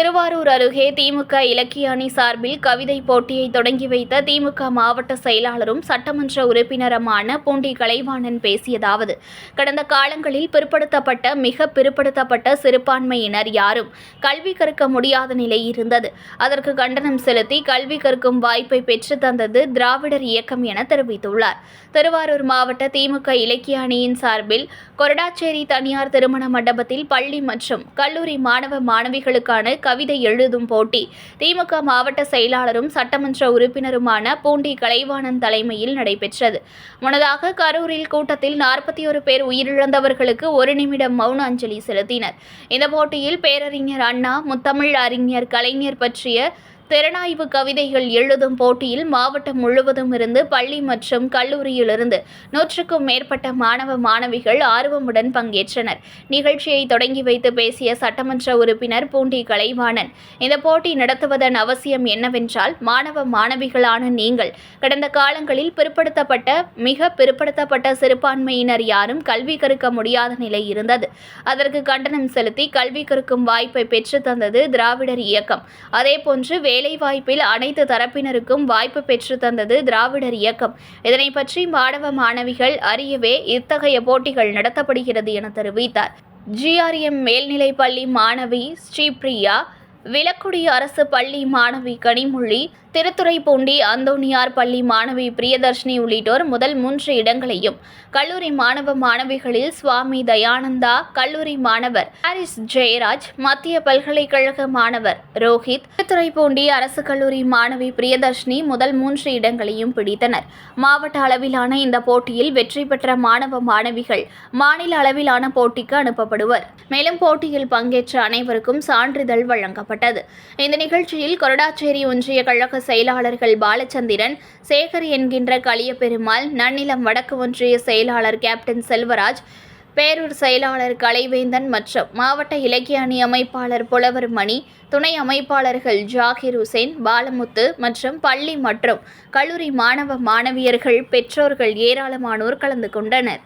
திருவாரூர் அருகே திமுக இலக்கிய அணி சார்பில் கவிதை போட்டியை தொடங்கி வைத்த திமுக மாவட்ட செயலாளரும் சட்டமன்ற உறுப்பினருமான பூண்டி கலைவாணன் பேசியதாவது கடந்த காலங்களில் பிற்படுத்தப்பட்ட மிக பிற்படுத்தப்பட்ட சிறுபான்மையினர் யாரும் கல்வி கற்க முடியாத நிலை இருந்தது. அதற்கு கண்டனம் செலுத்தி கல்வி கற்கும் வாய்ப்பை பெற்று தந்தது திராவிடர் இயக்கம் என தெரிவித்துள்ளார். திருவாரூர் மாவட்ட திமுக இலக்கிய அணியின் சார்பில் கொரடாச்சேரி தனியார் திருமண மண்டபத்தில் பள்ளி மற்றும் கல்லூரி மாணவ மாணவிகளுக்கான கவிதை எழுதும் போட்டி. திமுக மாவட்ட செயலாளரும் சட்டமன்ற உறுப்பினருமான பூண்டி கலைவாணன் தலைமையில் நடைபெற்றது. முன்னதாக கரூரில் கூட்டத்தில் நாற்பத்தி ஒரு பேர் உயிரிழந்தவர்களுக்கு ஒரு நிமிடம் மௌன அஞ்சலி செலுத்தினர். இந்த போட்டியில் பேரறிஞர் அண்ணா முத்தமிழ் அறிஞர் கலைஞர் பற்றிய திறனாய்வு கவிதைகள் எழுதும் போட்டியில் மாவட்டம் முழுவதும் இருந்து பள்ளி மற்றும் கல்லூரியிலிருந்து நூற்றுக்கும் மேற்பட்ட மாணவ மாணவிகள் ஆர்வமுடன் பங்கேற்றனர். நிகழ்ச்சியை தொடங்கி வைத்து பேசிய சட்டமன்ற உறுப்பினர் பூண்டி கலைவாணன் இந்த போட்டி நடத்துவதன் அவசியம் என்னவென்றால் மாணவ மாணவிகளான நீங்கள் கடந்த காலங்களில் பிற்படுத்தப்பட்ட மிக பிற்படுத்தப்பட்ட சிறுபான்மையினர் யாரும் கல்வி கற்க முடியாத நிலை இருந்தது. அதற்கு கண்டனம் செலுத்தி கல்வி கற்கும் வாய்ப்பை பெற்றுத்தந்தது திராவிடர் இயக்கம். அதேபோன்று வேலைவாய்ப்பில் அனைத்து தரப்பினருக்கும் வாய்ப்பு பெற்று தந்தது திராவிடர் இயக்கம். இதனை பற்றி மாணவ மாணவிகள் அறியவே இத்தகைய போட்டிகள் நடத்தப்படுகிறது என தெரிவித்தார். ஜிஆர்எம் மேல்நிலைப்பள்ளி மாணவி ஸ்ரீபிரியா விளக்குடி அரசு பள்ளி மாணவி கனிமொழி திருத்துறைப்பூண்டி அந்தோணியார் பள்ளி மாணவி பிரியதர்ஷினி உள்ளிட்டோர் முதல் மூன்று இடங்களையும். கல்லூரி மாணவ மாணவிகளில் சுவாமி தயானந்தா கல்லூரி மாணவர் ஹாரிஸ் ஜெயராஜ் மத்திய பல்கலைக்கழக மாணவர் ரோஹித் திருத்துறைப்பூண்டி அரசு கல்லூரி மாணவி பிரியதர்ஷினி முதல் மூன்று இடங்களையும் பிடித்தனர். மாவட்ட அளவிலான இந்த போட்டியில் வெற்றி பெற்ற மாணவ மாணவிகள் மாநில அளவிலான போட்டிக்கு அனுப்பப்படுவர். மேலும் போட்டியில் பங்கேற்ற அனைவருக்கும் சான்றிதழ் வழங்கப்பட்டது இந்த நிகழ்ச்சியில் கொரடாச்சேரி ஒன்றிய கழக செயலாளர்கள் பாலச்சந்திரன் சேகர் என்கின்ற களியபெருமாள் நன்னிலம் வடக்கு ஒன்றிய செயலாளர் கேப்டன் செல்வராஜ் பேரூர் செயலாளர் கலைவேந்தன் மற்றும் மாவட்ட இலக்கிய அணி அமைப்பாளர் புலவர் மணி துணை அமைப்பாளர்கள் ஜாகிர் உசேன் பாலமுத்து மற்றும் பள்ளி மற்றும் கல்லூரி மாணவ மாணவியர்கள் பெற்றோர்கள் ஏராளமானோர் கலந்து கொண்டனர்.